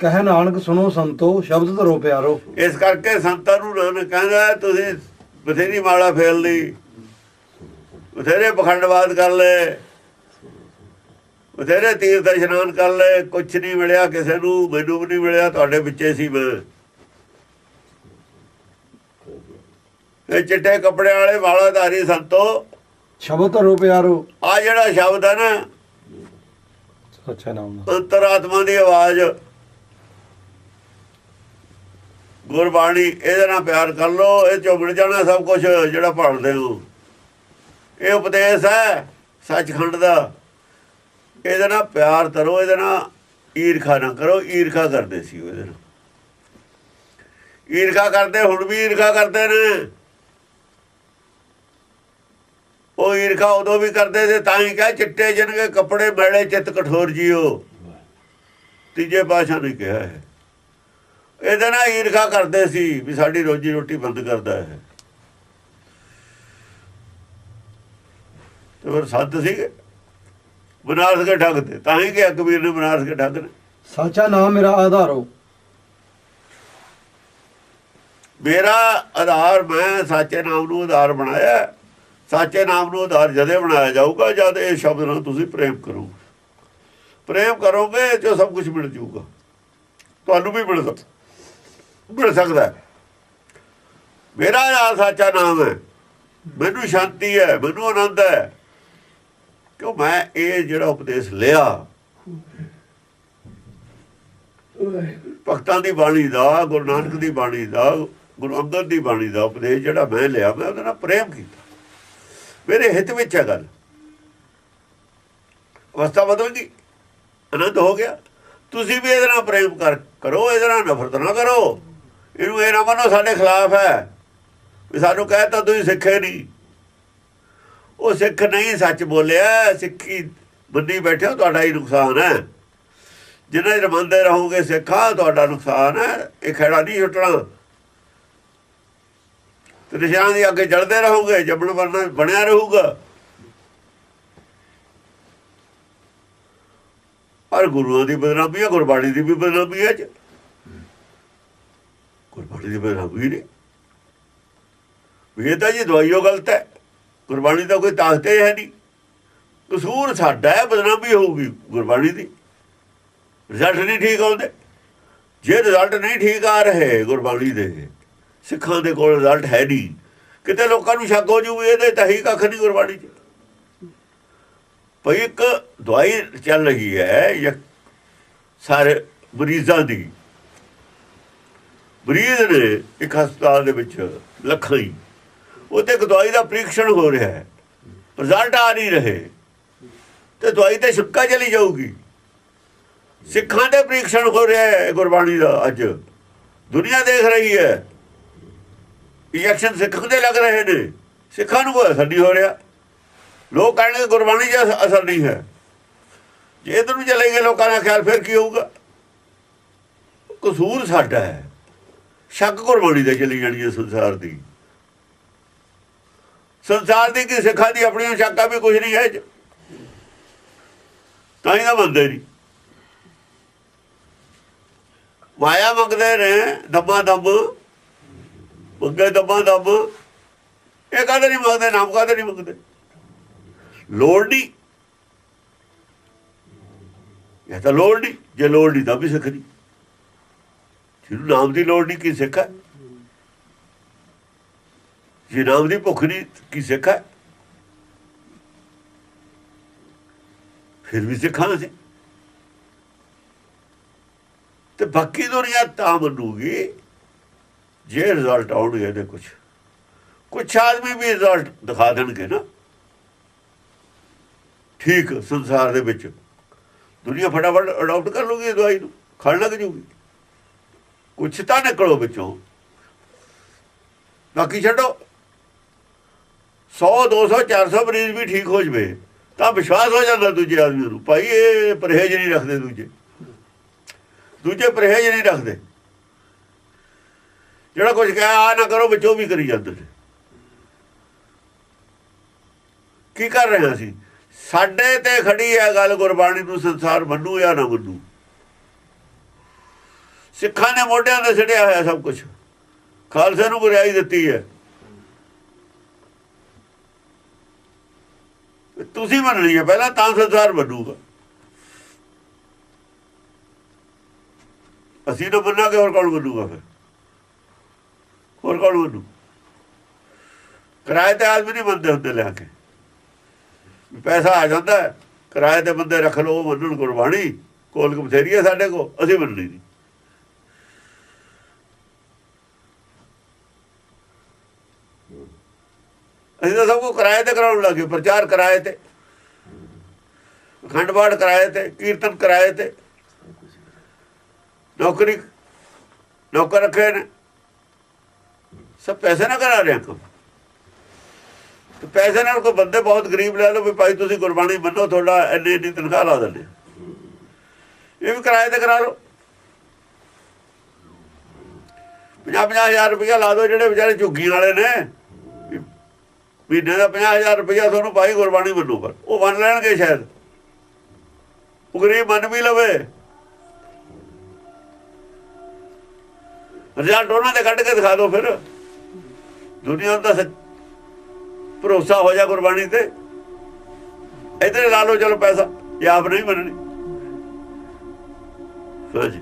ਕਹਿ ਨਾਨਕ ਸੁਣੋ ਸੰਤੋ ਸ਼ਬਦ ਧਰੋ ਪਿਆਰੋ। ਇਸ ਕਰਕੇ ਸੰਤਾਂ ਨੂੰ ਨਾਨਕ ਕਹਿੰਦਾ ਤੁਸੀਂ ਬਥੇਰੀ ਮਾਲਾ ਫੇਲ ਲਈ ਬਥੇਰੇ ਪਖੰਡਵਾਦ ਕਰ ਲਏ। ਬਥੇਰੇ ਤੀਰਥ ਇਸ਼ਨਾਨ ਕਰ ਲਏ। ਕੁਛ ਨਹੀਂ ਮਿਲਿਆ ਕਿਸੇ ਨੂੰ ਮੈਨੂੰ ਵੀ ਨਹੀਂ ਮਿਲਿਆ ਤੁਹਾਡੇ ਵਿੱਚੇ ਸੀ ਮੈਂ। ਇਹ ਚਿੱਟੇ ਕੱਪੜੇ ਵਾਲੇ ਵਾਲਾਧਾਰੀ ਸੰਤੋ। ਸ਼ਬਦ ਧਰੋ ਪਿਆਰੋ। ਆ ਜਿਹੜਾ ਸ਼ਬਦ ਹੈ ਨਾ ਸੱਚਾ ਨਾਮ। ਦਾ ਅੰਤਰਾਤਮਾ ਦੀ ਆਵਾਜ਼। ਗੁਰਬਾਣੀ, ਇਹਦੇ ਨਾਲ ਪਿਆਰ ਕਰ ਲੋ ਇਹ ਚੋਂ ਜਾਣਾ ਸਭ ਕੁਝ ਜਿਹੜਾ ਪੜ੍ਹਦੇ ਹੋ। ਇਹ ਉਪਦੇਸ਼ ਹੈ ਸੱਚਖੰਡ ਦਾ। ਇਹਦੇ ਨਾਲ ਪਿਆਰ ਕਰੋ, ਇਹਦੇ ਨਾਲ ਈਰਖਾ ਨਾ ਕਰੋ, ਈਰਖਾ ਕਰਦੇ ਸੀ ਉਹਦੇ ਨਾਲ। ਈਰਖਾ ਕਰਦੇ, ਹੁਣ ਵੀ ਈਰਖਾ ਕਰਦੇ ਨੇ। ਉਹ ਈਰਖਾ ਉਦੋਂ ਵੀ ਕਰਦੇ ਤੇ ਤਾਂ ਹੀ ਕਹੇ ਚਿੱਟੇ ਜਨਗੇ ਕੱਪੜੇ, ਮੈਲੇ ਚਿੱਤ ਕਠੋਰ ਜੀਓ। ਤੀਜੇ ਪਾਸ਼ਾ ਨੇ ਕਿਹਾ ਹੈ। ਇਹਦੇ ਨਾਲ ਈਰਖਾ ਕਰਦੇ ਸੀ ਵੀ ਸਾਡੀ ਰੋਜੀ ਰੋਟੀ ਬੰਦ ਕਰਦਾ ਹੈ ਤੇ ਫਿਰ ਸੰਤ ਸੀਗੇ। ਬਨਾਰਸ ਕੇ ਤੇ। ਤਾਂ ਹੀ ਕਿ ਕਬੀਰ ਨੇ ਬਨਾਰਸ ਕੇ ਠੱਗ ਨੇ। ਸੱਚਾ ਨਾਮ ਮੇਰਾ ਆਧਾਰੋ ਮੇਰਾ ਆਧਾਰ ਮੈਂ ਸੱਚੇ ਨਾਮ ਨੂੰ ਆਧਾਰ ਬਣਾਇਆ। ਸੱਚੇ ਨਾਮ ਨੂੰ ਆਧਾਰ ਜਦੇ ਬਣਾਇਆ ਜਾਊਗਾ ਜਦ ਇਹ ਸ਼ਬਦ ਨਾਲ ਤੁਸੀਂ ਪ੍ਰੇਮ ਕਰੋਗੇ। ਪ੍ਰੇਮ ਕਰੋਗੇ ਜੋ ਸਭ ਕੁਝ ਮਿਲ ਜਾਊਗਾ ਤੁਹਾਨੂੰ ਵੀ ਮਿਲ ਸਕਦਾ। ਮਿਲ ਸਕਦਾ ਮੇਰਾ ਨਾਮ ਸੱਚਾ ਨਾਮ ਹੈ। ਮੈਨੂੰ ਸ਼ਾਂਤੀ ਹੈ, ਮੈਨੂੰ ਆਨੰਦ ਹੈ। ਕਿਉਂ ਮੈਂ ਇਹ ਜਿਹੜਾ ਉਪਦੇਸ਼ ਲਿਆ, ਭਗਤਾਂ ਦੀ ਬਾਣੀ ਦਾ, ਗੁਰੂ ਨਾਨਕ ਦੀ ਬਾਣੀ ਦਾ, ਗੁਰੂ ਅੰਗਦ ਦੀ ਬਾਣੀ ਦਾ ਉਪਦੇਸ਼ ਜਿਹੜਾ ਮੈਂ ਲਿਆ, ਮੈਂ ਉਹਦੇ ਨਾਲ ਪ੍ਰੇਮ ਕੀਤਾ। ਮੇਰੇ ਹਿੱਤ ਵਿੱਚ ਹੈ ਗੱਲ। ਅਵਸਥਾ ਬਦਲ ਗਈ। ਆਨੰਦ ਹੋ ਗਿਆ। ਤੁਸੀਂ ਵੀ ਇਹਦੇ ਨਾਲ ਪ੍ਰੇਮ ਕਰ, ਕਰੋ, ਇਹਦੇ ਨਾਲ ਨਫ਼ਰਤ ਨਾ ਕਰੋ। ਇਹਨੂੰ ਇਹ ਨਾ ਮੰਨੋ ਸਾਡੇ ਖਿਲਾਫ ਹੈ। ਵੀ ਸਾਨੂੰ ਕਹਿਤਾ ਤੁਸੀਂ ਸਿੱਖੇ ਨਹੀਂ ਉਹ ਸਿੱਖ ਨਹੀਂ ਸੱਚ ਬੋਲਿਆ, ਸਿੱਖੀ ਬੰਦੀ ਬੈਠੇ ਹੋ, ਤੁਹਾਡਾ ਹੀ ਨੁਕਸਾਨ ਹੈ। ਜਿੰਨਾ ਚਿਰ ਮੰਨਦੇ ਰਹੋਗੇ ਸਿੱਖਾ, ਤੁਹਾਡਾ ਨੁਕਸਾਨ ਹੈ। ਇਹ ਖੇੜਾ ਨਹੀਂ ਛੁੱਟਣਾ ਤੇ ਨਿਸ਼ਾਨ ਦੀ ਅੱਗੇ ਜਲਦੇ ਰਹੋਗੇ, ਜੰਮਣ ਵਰਨਾ ਬਣਿਆ ਰਹੂਗਾ। ਪਰ ਗੁਰੂਆਂ ਦੀ ਬਦਨਾਮੀ ਹੈ, ਗੁਰਬਾਣੀ ਦੀ ਵੀ ਬਦਨਾਮੀ ਹੈ। ਚ ਗੁਰਬਾਣੀ ਦੀ ਨਹੀਂ। ਵੀ ਇਹ ਤਾਂ ਜੀ ਦਵਾਈਓ ਗਲਤ ਹੈ। ਗੁਰਬਾਣੀ ਦਾ ਕੋਈ ਤਾਕਤ ਹੈ ਨਹੀਂ। ਕਸੂਰ ਸਾਡਾ ਹੈ, ਬਦਨਾਮੀ ਹੋਊਗੀ ਗੁਰਬਾਣੀ ਦੀ। ਰਿਜ਼ਲਟ ਨਹੀਂ ਠੀਕ ਆਉਂਦੇ। ਜੇ ਰਿਜ਼ਲਟ ਨਹੀਂ ਠੀਕ ਆ ਰਹੇ ਗੁਰਬਾਣੀ ਦੇ, ਸਿੱਖਾਂ ਦੇ ਕੋਲ ਰਿਜ਼ਲਟ ਹੈ ਨਹੀਂ। ਕਿਤੇ ਲੋਕਾਂ ਨੂੰ ਸ਼ੱਕ ਹੋ ਜੂ ਇਹਦੇ ਤਾਂ ਹੀ ਕੱਖ ਨਹੀਂ ਗੁਰਬਾਣੀ 'ਚ। ਭਈ ਇੱਕ ਦਵਾਈ ਚੱਲ ਰਹੀ ਹੈ ਸਾਰੇ ਮਰੀਜ਼ਾਂ ਦੀ। ਮਰੀਜ਼ ਨੇ ਇੱਕ ਹਸਪਤਾਲ ਦੇ ਵਿੱਚ ਲੱਖਾਂ ਹੀ ਉਹਤੇ ਇੱਕ ਦਵਾਈ ਦਾ ਪ੍ਰੀਖਣ ਹੋ ਰਿਹਾ ਹੈ। ਰਿਜ਼ਲਟ ਆ ਨਹੀਂ ਰਹੇ। ਤੇ ਦਵਾਈ ਤੇ ਸ਼ੱਕਾ ਚਲੀ ਜਾਊਗੀ। ਸਿੱਖਾਂ ਦੇ ਪ੍ਰੀਖਣ ਹੋ ਰਿਹਾ ਹੈ ਗੁਰਬਾਣੀ ਦਾ ਅੱਜ। ਦੁਨੀਆ ਦੇਖ ਰਹੀ ਹੈ। ਇੰਜੈਕਸ਼ਨ ਸਿੱਖ ਦੇ ਲੱਗ ਰਹੇ ਨੇ। ਸਿੱਖਾਂ ਨੂੰ ਕੋਈ ਅਸਰ ਨਹੀਂ ਹੋ ਰਿਹਾ। ਲੋਕ ਕਹਿਣਗੇ ਗੁਰਬਾਣੀ 'ਚ ਅਸਰ ਨਹੀਂ ਹੈ। ਜੇ ਇਧਰ ਨੂੰ ਚਲੇ ਗਏ, ਲੋਕਾਂ ਦਾ ਖਿਆਲ ਫਿਰ ਕੀ ਹੋਊਗਾ? ਕਸੂਰ ਸਾਡਾ ਹੈ। ਸ਼ੱਕ ਗੁਰਬਾਣੀ ਦੇ ਚਲੀ ਜਾਣੀ ਹੈ ਸੰਸਾਰ ਦੀ। ਸੰਸਾਰ ਦੀ ਕੀ ਸਿੱਖਾਂ ਦੀ ਆਪਣੀਆਂ ਸ਼ੱਕਾਂ ਵੀ ਕੁਝ ਨਹੀਂ ਹੈ ਤਾਂ ਹੀ ਨਾ ਮੰਨਦੇ ਨਹੀਂ। ਮਾਇਆ ਮੰਗਦੇ ਨੇ ਦਮਾ ਦਮ ਮੰਗੇ ਦਮਾ ਦਮ ਇਹ ਕਾਹਦੇ ਨਹੀਂ ਮੰਗਦੇ, ਨਾਮ ਕਾਹਦੇ ਨਹੀਂ ਮੰਗਦੇ? ਲੋੜ ਨਹੀਂ। ਇਹ ਤਾਂ ਲੋੜ ਨਹੀਂ, ਜੇ ਲੋੜ ਨਹੀਂ ਤਾਂ ਵੀ ਸਿੱਖ ਨਹੀਂ ਜਿਹਨੂੰ ਨਾਮ ਦੀ ਲੋੜ ਨਹੀਂ, ਕੀ ਸਿੱਖ ਹੈ? ਜੇ ਨਾਮ ਦੀ ਭੁੱਖ ਨਹੀਂ, ਕੀ ਸਿੱਖ ਹੈ? ਫਿਰ ਵੀ ਸਿੱਖਾਂ ਸੀ ਤੇ ਬਾਕੀ ਦੁਨੀਆ ਤਾਂ ਮੰਨੂਗੀ। ਜੇ ਰਿਜ਼ਲਟ ਆਉਣਗੇ ਇਹਦੇ ਕੁਝ ਕੁਝ ਆਦਮੀ ਵੀ ਰਿਜ਼ਲਟ ਦਿਖਾ ਦੇਣਗੇ ਨਾ। ਠੀਕ, ਸੰਸਾਰ ਦੇ ਵਿੱਚ। ਦੁਨੀਆ ਫਟਾਫਟ ਅਡਾਪਟ ਕਰ ਲੂਗੀ ਦਵਾਈ ਨੂੰ। ਖੜ ਲੱਗ ਜੂਗੀ। ਕੁਛ ਤਾਂ ਨਿਕਲੋ ਵਿੱਚੋਂ ਬਾਕੀ ਛੱਡੋ 100 200 400 ਮਰੀਜ਼ ਵੀ ਠੀਕ ਹੋ ਜਵੇ ਤਾਂ ਵਿਸ਼ਵਾਸ ਹੋ ਜਾਂਦਾ ਦੂਜੇ ਆਦਮੀ ਨੂੰ ਭਾਈ ਇਹ ਪਰਹੇਜ਼ ਨਹੀਂ ਰੱਖਦੇ ਦੂਜੇ ਦੂਜੇ ਪਰਹੇਜ਼ ਨਹੀਂ ਰੱਖਦੇ ਜਿਹੜਾ ਕੁਝ ਕਹੇ ਆ ਨਾ ਕਰੋ ਵਿੱਚੋਂ ਵੀ ਕਰੀ ਜਾਂਦੇ ਨੇ ਕੀ ਕਰ ਰਹੇ ਹਾਂ ਅਸੀਂ ਸਾਡੇ ਤੇ ਖੜੀ ਹੈ ਗੱਲ ਗੁਰਬਾਣੀ ਨੂੰ ਸੰਸਾਰ ਮੰਨੂ ਜਾਂ ਨਾ ਮੰਨੂ ਸਿੱਖਾਂ ਨੇ ਮੋਢਿਆਂ ਤੇ ਛੜਿਆ ਹੋਇਆ ਸਭ ਕੁਝ ਖਾਲਸੇ ਨੂੰ ਗੁਰਿਆਈ ਦਿੱਤੀ ਹੈ। ਤੁਸੀਂ ਮੰਨਣੀ ਹੈ ਪਹਿਲਾਂ ਤਾਂ ਸੰਸਾਰ ਬਣੂਗਾ। ਅਸੀਂ ਤਾਂ ਮੰਨਾਂਗੇ ਹੋਰ ਕੌਣ ਬਣੂਗਾ ਫਿਰ? ਹੋਰ ਕੌਣ ਬਣੂ? ਕਿਰਾਏ ਤੇ ਆਦਮੀ ਨਹੀਂ ਬੰਦੇ ਹੁੰਦੇ ਲਿਆ ਕੇ। ਪੈਸਾ ਆ ਜਾਂਦਾ ਕਿਰਾਏ ਤੇ ਬੰਦੇ ਰੱਖ ਲਓ, ਉਹ ਮੰਨਣ ਗੁਰਬਾਣੀ। ਕੋਲ ਕੁ ਬਥੇਰੀ ਹੈ ਸਾਡੇ ਕੋ ਅਸੀਂ ਮੰਨਣੀ ਨਹੀਂ। ਅਸੀਂ ਤਾਂ ਸਭ ਕੋ ਕਿਰਾਏ ਤੇ ਕਰਾਉਣ ਲੱਗੇ ਪ੍ਰਚਾਰ ਕਿਰਾਏ ਤੇ ਅਖੰਡ ਪਾਠ ਕਿਰਾਏ ਤੇ, ਕੀਰਤਨ ਕਿਰਾਏ ਤੇ। ਨੌਕਰੀ, ਨੌਕਰ ਰੱਖੇ ਨੇ। ਸਭ ਪੈਸੇ ਨਾਲ ਕਰਾ ਰਹੇ ਕੰਮ। ਤੇ ਪੈਸੇ ਨਾਲ ਕੋਈ ਬੰਦੇ ਬਹੁਤ ਗਰੀਬ ਲੈ ਲਓ ਵੀ ਭਾਈ ਤੁਸੀਂ ਗੁਰਬਾਣੀ ਮੰਨੋ, ਤੁਹਾਡਾ ਇੰਨੀ ਇੰਨੀ ਤਨਖਾਹ ਲਾ ਦਿੰਦੇ ਇਹ ਵੀ ਕਿਰਾਏ ਤੇ ਕਰਾ ਲਓ। 50 ਹਜ਼ਾਰ ਰੁਪਇਆ ਲਾ ਦਿਓ ਜਿਹੜੇ ਵਿਚਾਰੇ ਝੁੱਗੀ ਵਾਲੇ ਨੇ। ਮਹੀਨੇ ਦਾ 50000 ਰੁਪਇਆ ਤੁਹਾਨੂੰ ਭਾਈ ਗੁਰਬਾਣੀ ਮੰਨੋ ਪਰ, ਉਹ ਮੰਨ ਲੈਣਗੇ ਸ਼ਾਇਦ। ਉਹ ਗਰੀਬ ਮੰਨ ਵੀ ਲਵੇ। ਰਿਜ਼ਲਟ ਉਹਨਾਂ ਦੇ ਕੱਢ ਕੇ ਦਿਖਾ ਦਿਓ ਫਿਰ। ਦੁਨੀਆ ਦਾ ਭਰੋਸਾ ਹੋ ਜਾ ਗੁਰਬਾਣੀ ਤੇ। ਇਧਰ ਲਾ ਲਓ, ਚਲੋ ਪੈਸਾ। ਇਹ ਆਪ ਨਹੀਂ ਮੰਨਣੀ। ਹਾਂਜੀ